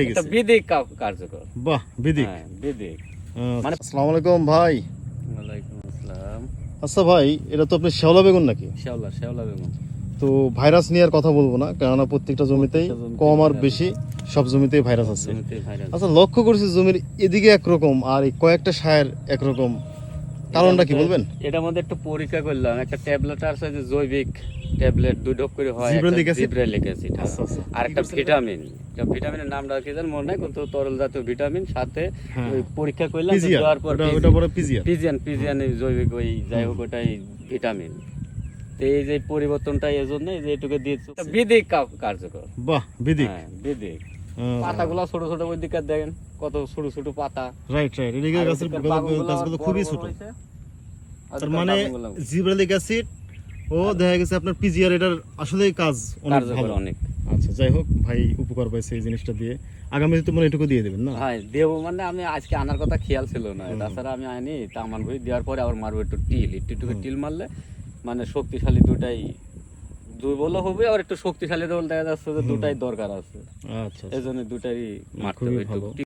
ঠিক এটা বিদিক কার্যকর। বাহ বিদিক। হ্যাঁ বিদিক। মানে মানে- আসসালামু আলাইকুম ভাই। ওয়ালাইকুম আসসালাম। আচ্ছা ভাই এটা তো আপনি শেওলা বেগুন নাকি? শেওলা শেওলা বেগুন। তো ভাইরাস নিয়ে আর কথা বলব না কেননা প্রত্যেকটা জমিতেই কম আর বেশি সব জমিতেই ভাইরাস আছে। আচ্ছা লক্ষ্য করছি জমির এদিকে একরকম আর এই কয়েকটা সায়ের একরকম। কারণটা কি বলবেন? এটা মধ্যে একটু পরীক্ষা করলাম। একটা ট্যাবলেট আছে যে জৈবিক ট্যাবলেট দুই করে হয় জিব্রেলিক অ্যাসিড? হ্যাঁ। আচ্ছা আচ্ছা। আর একটা ভিটামিন। ভিটামিনের নামটা কি জানি মনে নাই কিন্তু তরল জাতীয় ভিটামিন সাথে হ্যাঁ। পরীক্ষা করলাম দেওয়ার পর ওটা পরে পিজিআর পিজিয়ান পিজিয়ান জৈবিক ওই যাই হোক ওটাই ভিটামিন। তো এই যে পরিবর্তনটা এই জন্য যে এটুকু দিয়েছে বিদিক কার্যকর। বাহ বিদিক। হ্যাঁ বিদিক। পাতাগুলো ছোট ছোট ওই দিকে দেখেন কত ছোট ছোট পাতা। রাইট রাইট এদিকে গাছের গাছগুলো খুবই ছোট। তার মানে পাতাগুলো জিব্রালিক অ্যাসিড ও দেখা গেছে আপনার পিজিআর এটার আসলেই কাজ অনেক ভালো। অনেক। আচ্ছা যাই হোক ভাই উপকার পাইছে এই জিনিসটা দিয়ে। আগামীতে তো মনে এটুকু দিয়ে দেবেন না? হ্যাঁ দেবো মানে আমি আজকে আনার কথা খেয়াল ছিল না। তাছাড়া আমি আনি তামান বই দেওয়ার পরে আবার মারবো একটু টিল। একটু একটু টিল মারলে মানে শক্তিশালী দুটাই দুর্বল হবে আর একটু শক্তিশালী দল দেখা যাচ্ছে যে দুটাই দরকার আছে। আচ্ছা এই জন্য দুটাই মারতে হবে।